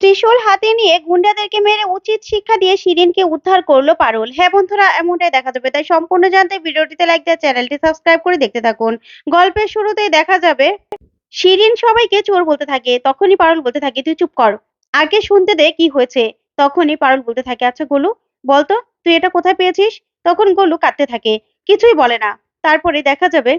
ত্রিশূল হাতে নিয়ে গুন্ডাদেরকে মেরে উচিত শিক্ষা দিয়ে শিরিনকে উদ্ধার করল পারুল। হ্যাঁ বন্ধুরা, এমনটাই দেখা যাবে। তাই সম্পূর্ণ জানতে ভিডিওটিতে লাইক দিয়ে চ্যানেলটি সাবস্ক্রাইব করে দেখতে থাকুন। গল্পের শুরুতেই দেখা যাবে, শিরিন সবাইকে চোর বলতে থাকে, তখনই পারুল বলতে থাকে, তুই চুপ কর। আগে শুনতে দে কি হয়েছে। তখনই পারুল বলতে থাকে আচ্ছা গোলু, বলতো, তুই এটা কোথায় পেয়েছিস? তখন গোলু কাঁদতে থাকে, কিছুই বলে না। তারপরে দেখা যাবে,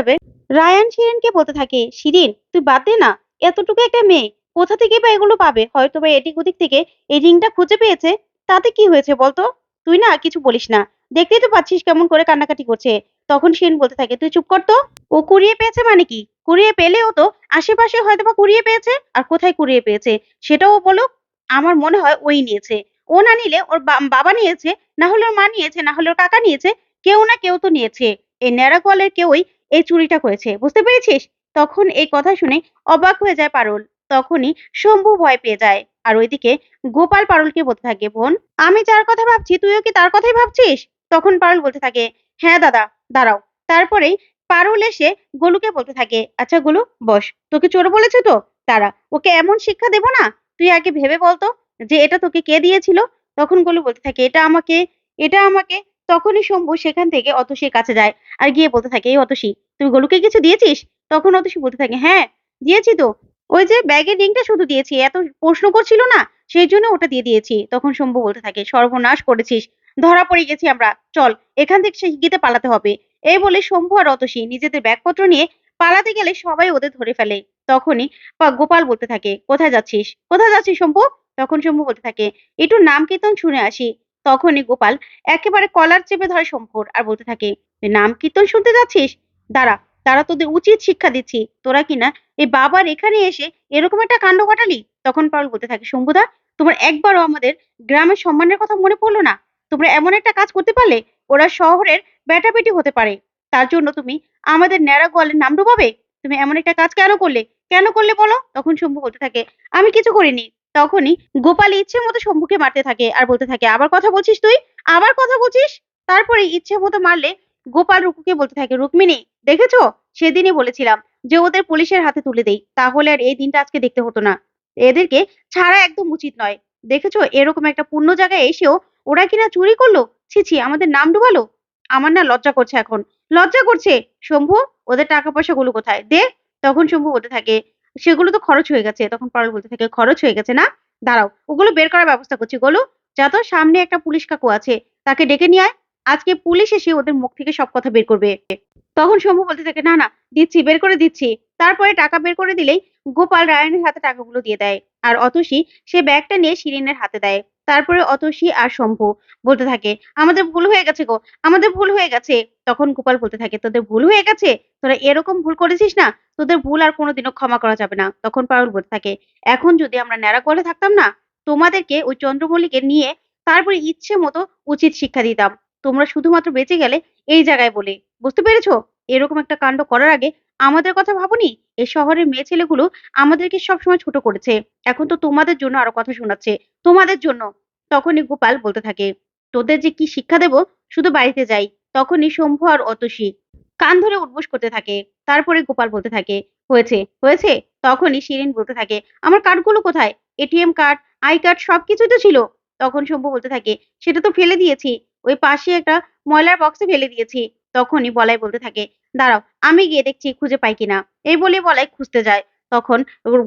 রায়ান শিরিনকে বলতে থাকে, শিরিন, তুই বাদ দে না এতটুকু একটা মেয়ে। কোথা থেকে বা এগুলো পাবে? হয়তো বা এদিক ওদিক থেকে এই রিংটা খুঁজে পেয়েছে, তাতে কি হয়েছে বলতো? তুই না কিছু বলিস না। দেখতেই তো পাচ্ছিস কেমন করে কান্নাকাটি করছে। তখন শিরিন বলতে থাকে, তুই চুপ কর তো। ও কুড়িয়ে পেয়েছে মানে কি? কুড়িয়ে পেলেও তো আশেপাশে হয়তো বা কুড়িয়ে পেয়েছে? আর কোথায় কুড়িয়ে পেয়েছে? সেটাও বলো আমার মনে হয় ওই নিয়েছে। ও না নিলে ওর বাবা নিয়েছে, না হলে ওর মা নিয়েছে, না হলে ওর কাকা নিয়েছে, কেউ না কেউ তো নিয়েছে। এই ন্যাড়া কলের কেউই এই চুরিটা করেছে, বুঝতে পেরেছিস? তখন এই কথা শুনে অবাক হয়ে যায় পারুল। তখনই শম্ভু ভয় পেয়ে যায়। আর ওইদিকে গোপাল পারুলকে বলতে থাকে, বোন, আমি যার কথা ভাবছি, তুইও কি তার কথাই ভাবছিস? তখন পারুল বলতে থাকে হ্যাঁ দাদা, দাঁড়াও। তারপরেই পারুল এসে গোলুকে বলতে থাকে আচ্ছা গোলু, বস, তোকে চোর বলেছে তো? তারা ওকে এমন শিক্ষা দেব না? তুই আগে ভেবে বলতো যে এটা তোকে কে দিয়েছিল? তখন গোলু বলতে থাকে, এটা আমাকে এটা আমাকে। তখনই শম্ভু সেখান থেকে অতসীর কাছে যায় আর গিয়ে বলতে থাকে, এই অতসী, তুই গোলুকে কিছু দিয়েছিস? তখন অতসী বলতে থাকে হ্যাঁ দিয়েছি তো। ওই যে ব্যাগের রিংটা শুধু দিয়েছি, এত প্রশ্ন করছিল না, সেই জন্য ওটা দিয়ে দিয়েছি। তখন শম্ভু বলতে থাকে, সর্বনাশ করেছিস, ধরা পড়ে গেছি আমরা, চল, এখান থেকে শিগগিতে পালাতে হবে। এই বলে শম্ভু আর অতসী নিজেদের ব্যাগপত্র নিয়ে পালাতে গেলে সবাই ওদের ধরে ফেলে। তখনই গোপাল বলতে থাকে, কোথায় যাচ্ছিস? কোথায় যাচ্ছিস শম্ভু? তখন শম্ভু বলতে থাকে, একটু নাম কীর্তন শুনে আসি। তখনই গোপাল একেবারে কলার চেপে ধরে শম্ভুর আর বলতে থাকে নাম কীর্তন শুনতে যাচ্ছিস? দাঁড়া তারা তোদের উচিত শিক্ষা দিচ্ছি। তোরা কিনা এই বাবার এখানে এসে এরকম একটা কাণ্ড ঘটালি? তখন পারুল বলতে থাকে, শম্ভুদা, তোমার একবারও আমাদের গ্রামের সম্মানের কথা মনে পড়ল না? তোমরা এমন একটা কাজ করতে পারলে ওরা শহরের বেটাবেটি হতে পারে। তার জন্য তুমি আমাদের ন্যাড়া গোয়ালের নাম ডুবাবে? তুমি এমন একটা কাজ কেন করলে? কেন করলে বলো? তখন শম্ভু বলতে থাকে, আমি কিছু করিনি। তখনই গোপাল ইচ্ছে মতো শম্ভুকে মারতে থাকে আর বলতে থাকে, আবার কথা বলছিস তুই? আবার কথা বলছিস? তারপরে ইচ্ছে মতো মারলে গোপাল রুকুকে বলতে থাকে, রুক্মিণী, দেখেছ? সেদিনই বলেছিলাম যে ওদের পুলিশের হাতে তুলে দেই, তাহলে আর এই দিনটা আজকে দেখতে হতো না। এদেরকে ছাড়া একদম উচিত নয়। দেখেছ? এরকম একটা পূর্ণ জায়গায় এসেও ওরা কিনা চুরি করল? ছি ছি, আমাদের নাম ডুবালো? আমার না লজ্জা করছে এখন। লজ্জা করছে? শম্ভু, ওদের টাকা পয়সা গুলো কোথায়? দে। তখন শম্ভু বলতে থাকে, সেগুলো তো খরচ হয়ে গেছে। তখন পারল বলতে থাকে, খরচ হয়ে গেছে না? দাঁড়াও, ওগুলো বের করার ব্যবস্থা করছি। গোলু, যা তো সামনে একটা পুলিশ কাকু আছে, তাকে ডেকে নিয়ে আয়। আজকে পুলিশ এসে ওদের মুখ থেকে সব কথা বের করবে। তখন শম্ভু বলতে থাকে, না না, দিচ্ছি, বের করে দিচ্ছি। তারপরে টাকা বের করে দিলেই গোপাল রায়নের হাতে টাকাগুলো দিয়ে দেয়। আর অতসী সে ব্যাগটা নিয়ে শিরিনের হাতে দেয়। তারপরে অতসী আর শম্ভু বলতে থাকে, আমাদের ভুল হয়ে গেছে গো, আমাদের ভুল হয়ে গেছে। তখন গোপাল বলতে থাকে, তোদের ভুল হয়ে গেছে? তোরা এরকম ভুল করেছিস না? তোদের ভুল আর কোনোদিনও ক্ষমা করা যাবে না। তখন পারুল বলতে থাকে, এখন যদি আমরা ন্যাড়া গলে থাকতাম না, তোমাদেরকে ওই চন্দ্রমল্লিকে নিয়ে তারপরে ইচ্ছে মতো উচিত শিক্ষা দিতাম। তোমরা শুধুমাত্র বেঁচে গেলে এই জায়গায় বলে। বুঝতে পেরেছ? এরকম একটা কাণ্ড করার আগে আমাদের কথা ভাবনি? এই শহরের মেয়ে ছেলেগুলো আমাদেরকে সবসময় ছোট করেছে। এখন তো তোমাদের জন্য আরও কথা শোনাচ্ছে। তোমাদের জন্য। তখনই গোপাল বলতে থাকে, তোদের যে কি শিক্ষা দেব? শুধু বাড়িতে যাই। তখনই শম্ভু আর অতসী কান ধরে উঠবোস করতে থাকে। তারপরে গোপাল বলতে থাকে, হয়েছে হয়েছে? তখনই শিরিন বলতে থাকে, আমার কার্ডগুলো কোথায়? এটিএম কার্ড, আই কার্ড সবকিছুই তো ছিল। তখন শম্ভু বলতে থাকে, সেটা তো ফেলে দিয়েছি। ওই পাশে একটা ময়লার বক্সে ফেলে দিয়েছি। তখনই বলাই বলতে থাকে, দাঁড়াও, আমি গিয়ে দেখছি খুঁজে পাই কিনা। এই বলে বলাই খুঁজতে যায়। তখন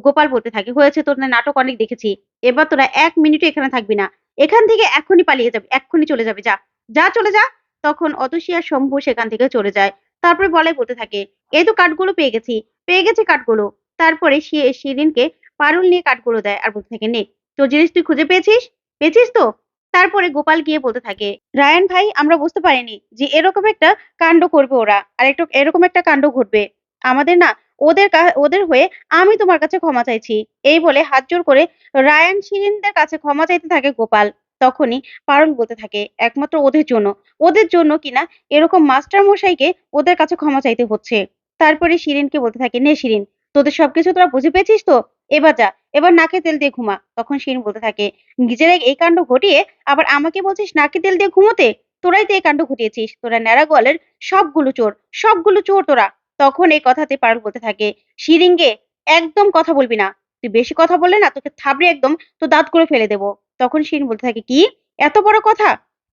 গোপাল বলতে থাকে, হয়েছে তোর নাটক অনেক দেখেছি। এবার তোরা এক মিনিটও এখানে থাকবি না। এখান থেকে এক্ষুনি পালিয়ে যাবে, এক্ষুনি চলে যাবে, যা। যা, চলে যা। তখন অতসী আর শম্ভু সেখান থেকে চলে যায়। তারপরে বলাই বলতে থাকে, এই তো কাঠগুলো পেয়ে গেছি পেয়ে গেছি কাঠগুলো। তারপরে সে শিরিনকে পারুল নিয়ে কাঠগুলো দেয় আর বলতে থাকে, নে, তোর জিনিস তুই খুঁজে পেয়েছিস? পেয়েছিস তো? তারপরে গোপাল গিয়ে বলতে থাকে, রায়ান ভাই, আমরা বুঝতে পারিনি যে এরকম একটা কাণ্ড করবে ওরা, আর একটু এরকম একটা কাণ্ড ঘটবে। আমাদের না, ওদের ওদের হয়ে আমি তোমার কাছে ক্ষমা চাইছি। এই বলে হাত জোর করে রায়ান শিরিনদের কাছে ক্ষমা চাইতে থাকে গোপাল। তখনই পারুল বলতে থাকে, একমাত্র ওদের জন্য ওদের জন্য কিনা এরকম মাস্টার মশাইকে ওদের কাছে ক্ষমা চাইতে হচ্ছে? তারপরে শিরিনকে বলতে থাকে, নে শিরিন, তোদের সবকিছু তোরা বুঝে পেয়েছিস তো? এবার যা, এবার নাকে তেল দিয়ে ঘুমা। তখন শিরিন বলতে থাকে নিজেরা এই কাণ্ড ঘটিয়ে আবার আমাকে বলছিস নাকে তেল দিয়ে ঘুমোতে? তোরাই তো এই কাণ্ড ঘটিয়েছিস। তোরা ন্যাড়া গোয়ালের সবগুলো চোর সবগুলো চোর তোরা। তখন এই কথাতে পারুল বলতে থাকে, শিরিঙ্গে, একদম কথা বলবি না। তুই বেশি কথা বললে না, তোকে থাবড়ে একদম তো দাঁত করে ফেলে দেবো। তখন শিরিন বলতে থাকে, কি? এত বড় কথা?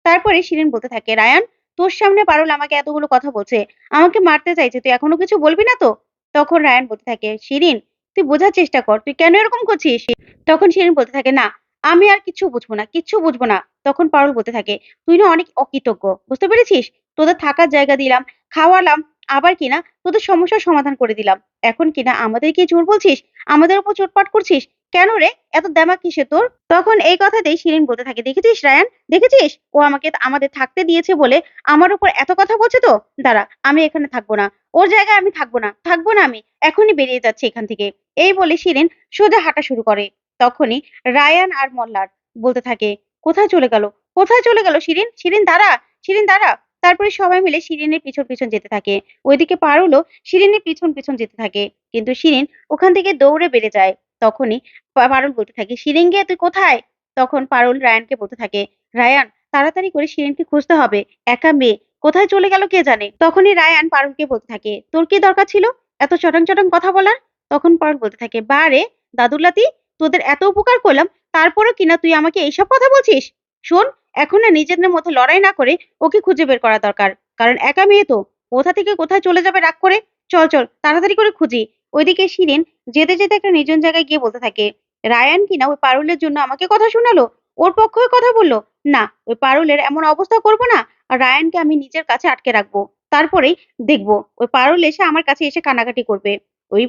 তারপরে শিরিন বলতে থাকে, রায়ান, তোর সামনে পারুল আমাকে এতগুলো কথা বলছে। আমাকে মারতে চাইছে, তুই এখনও কিছু বলবি না তো? তখন রায়ান বলতে থাকে, শিরিন তুই বোঝার চেষ্টা কর, তুই কেন এরকম করছিস? তখন শিরিন বলতে থাকে, না, আমি আর কিছু বুঝব না কিচ্ছু বুঝব না। তখন পারুল বলতে থাকে, তুই না অনেক অকৃতজ্ঞ, বুঝতে পেরেছিস? তোদের থাকার জায়গা দিলাম, খাওয়ালাম, আবার কিনা তোদের সমস্যার সমাধান করে দিলাম। এখন কিনা আমাদেরকে জোর বলছিস? আমাদের উপর চোটপাট করছিস? কেন রে? এত দেমা কিসে তোর? তখন এই কথাতেই শিরিন বলতে থাকে, দেখেছিস রায়ান? দেখেছিস? ও আমাকে আমাদের থাকতে দিয়েছে বলে আমার উপর এত কথা বলছে তো? দাঁড়া, আমি এখানে থাকব না। ওর জায়গায় আমি থাকব না থাকব না আমি। এখনই বেরিয়ে যাচ্ছি এখান থেকে। এই বলে শিরিন সোজা হাঁটা শুরু করে। তখনই রায়ান আর মল্লার বলতে থাকে, কোথায় চলে গেল? কোথায় চলে গেল শিরিন? শিরিন, দাঁড়া শিরিন, দাঁড়া। তারপরে সবাই মিলে শিরিনের পিছন পিছন যেতে থাকে। ওইদিকে পারুলও শিরিনের পিছন পিছন যেতে থাকে। কিন্তু শিরিন ওখান থেকে দৌড়ে বেড়ে যায়। তখনই পারুল বলতে থাকে গিয়ে তুই কোথায়? তখন পারুল রায়ানকে বলতে থাকে, রায়ান, তাড়াতাড়ি করে শিরিনকে খুঁজতে হবে, একা মেয়ে, কোথায় চলে গেল কে জানে? তখনই রায়ান পারুলকে বলতে থাকে, তোর কি দরকার ছিল? এত চটং চটং কথা বলার? তখন পারুল বলতে থাকে বারে দাদুলাতি, তোদের এত উপকার করলাম, তারপরও কিনা তুই আমাকে এইসব কথা বলছিস? শোন, এখন না নিজেদের মধ্যে লড়াই না করে ওকে খুঁজে বের করা দরকার, কারণ একা মেয়ে তো, কোথা থেকে কোথায় চলে যাবে রাগ করে? চল চল, তাড়াতাড়ি করে খুঁজি। ওইদিকে শিরিন যেতে যেতে একটা নির্জন জায়গায় গিয়ে বলতে থাকে, রায়ান কিনা ওই পারুলের জন্য আমাকে কথা শোনালো? ওর পক্ষ হয়ে কথা বলল? না, ওই পারুলের এমন অবস্থা করব না, আর রায়ানকে আমি নিজের কাছে আটকে রাখব। তারপরেই দেখব, ওই পারুল এসে আমার কাছে এসে কানাকাটি করবে। ওই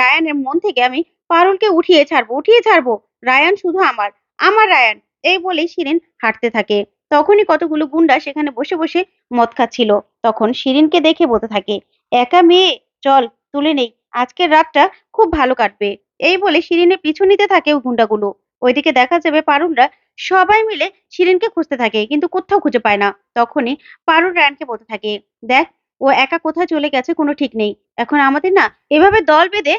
রায়ানের মন থেকে আমি পারুলকে উঠিয়ে ছাড়বো উঠিয়ে ছাড়বো। রায়ান শুধু আমার আমার রায়ান! এই বলেই শিরিন হাঁটতে থাকে। তখনই কতগুলো গুন্ডা সেখানে বসে বসে মদ খাচ্ছিল। তখন শিরিনকে দেখে বলতে থাকে, একা মেয়ে, চল তুলে নেই। আজকের রাতটা খুব ভালো কাটবে। এই বলে শিরিনের পিছু নিতে থাকে গুন্ডাগুলো। ওইদিকে দেখা যাবে পারুলরা সবাই মিলে শিরিনকে খুঁজতে থাকে, কিন্তু কোথাও খুঁজে পায় না। তখনই পারুল রায়ানকে বলতে থাকে, দেখ, ও একা কোথায় চলে গেছে কোনো ঠিক নেই। এখন আমাদের না এভাবে দল বেঁধে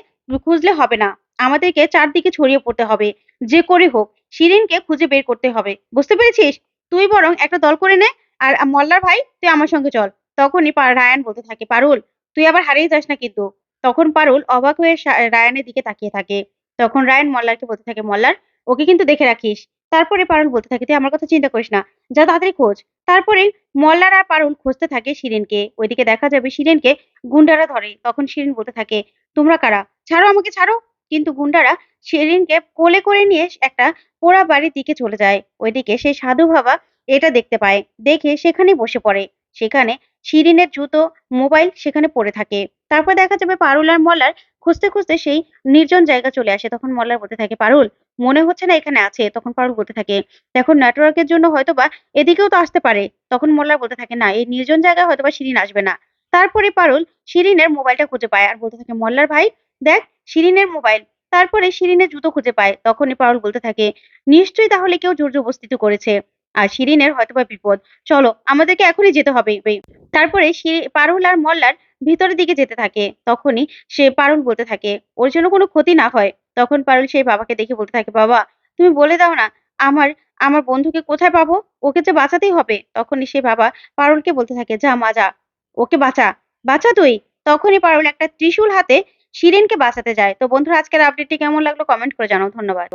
খুঁজলে হবে না। আমাদেরকে চারদিকে ছড়িয়ে পড়তে হবে। যে করে হোক, শিরিনকে খুঁজে বের করতে হবে। বুঝতে পেরেছিস? তুই বরং একটা দল করে নে আর মল্লার ভাই, তুই আমার সঙ্গে চল। তখনই রায়ান বলতে থাকে, পারুল, তুই আবার হারিয়ে যাস না কিন্তু। তখন পারুল অবাক হয়ে রায়ানের দিকে তাকিয়ে থাকে। তখন রায়ান মল্লারকে বলতে থাকে, মল্লার, ওকে কিন্তু দেখে রাখিস। তারপরে পারুল বলতে থাকে, তুই আমার কথা চিন্তা করিস না। যা তাড়াতাড়ি খোঁজ। তারপরে মল্লার আর পারুল খুঁজতে থাকে শিরিনকে। ওইদিকে দেখা যাবে শিরিনকে গুন্ডারা ধরে। তখন শিরিন বলতে থাকে, তোমরা কারা? ছাড়ো আমাকে, ছাড়ো! কিন্তু গুন্ডারা শিরিনকে কোলে করে নিয়ে একটা পোড়া বাড়ির দিকে চলে যায়। ওইদিকে সেই সাধু বাবা এটা দেখতে পায়। দেখে সেখানে বসে পড়ে। সেখানে শিরিনের জুতো, মোবাইল সেখানে পড়ে থাকে। তারপর দেখা যাবে পারুল আর মল্লার খুঁজতে খুঁজতে সেই নির্জন জায়গা চলে আসে। তখন মল্লার বলতে থাকে, পারুল, মনে হচ্ছে না এখানে আছে। তখন পারুল বলতে থাকে, দেখো নেটওয়ার্কের জন্য হয়তোবা এদিকেও তো আসতে পারে। তখন মোল্লার বলতে থাকে, না, এই নির্জন জায়গায় হয়তোবা শিরিন আসবে না। তারপরে পারুল শিরিনের মোবাইলটা খুঁজে পায় আর বলতে থাকে, মল্লার ভাই, দেখ, শিরিনের মোবাইল। তারপরে শিরিনের জুতো খুঁজে পায়। তখনই পারুল বলতে থাকে, নিশ্চয়ই তাহলে কেউ জোর জবরদস্তি করেছে। আর শিরিনের হয়তোবা বিপদ। চলো, আমাদেরকে এখনই যেতে হবে তারপরে পারুল আর মল্লার ভিতরের দিকে যেতে থাকে। তখনই সে পারুল বলতে থাকে, ওর জন্য কোনো ক্ষতি না হয়। তখন পারুল সেই বাবাকে দেখে বলতে থাকে, বাবা, তুমি বলে দাও না, আমার আমার বন্ধুকে কোথায় পাবো? ওকে যে বাঁচাতেই হবে। তখনই সে বাবা পারুলকে বলতে থাকে, যা, মা, যা, ওকে বাঁচা বাঁচা তুই। তখনই পারুল একটা ত্রিশূল হাতে শিরিনকে বাঁচাতে যায়। তো বন্ধুরা, আজকের আপডেটটি কেমন লাগল কমেন্ট করে জানাও। ধন্যবাদ।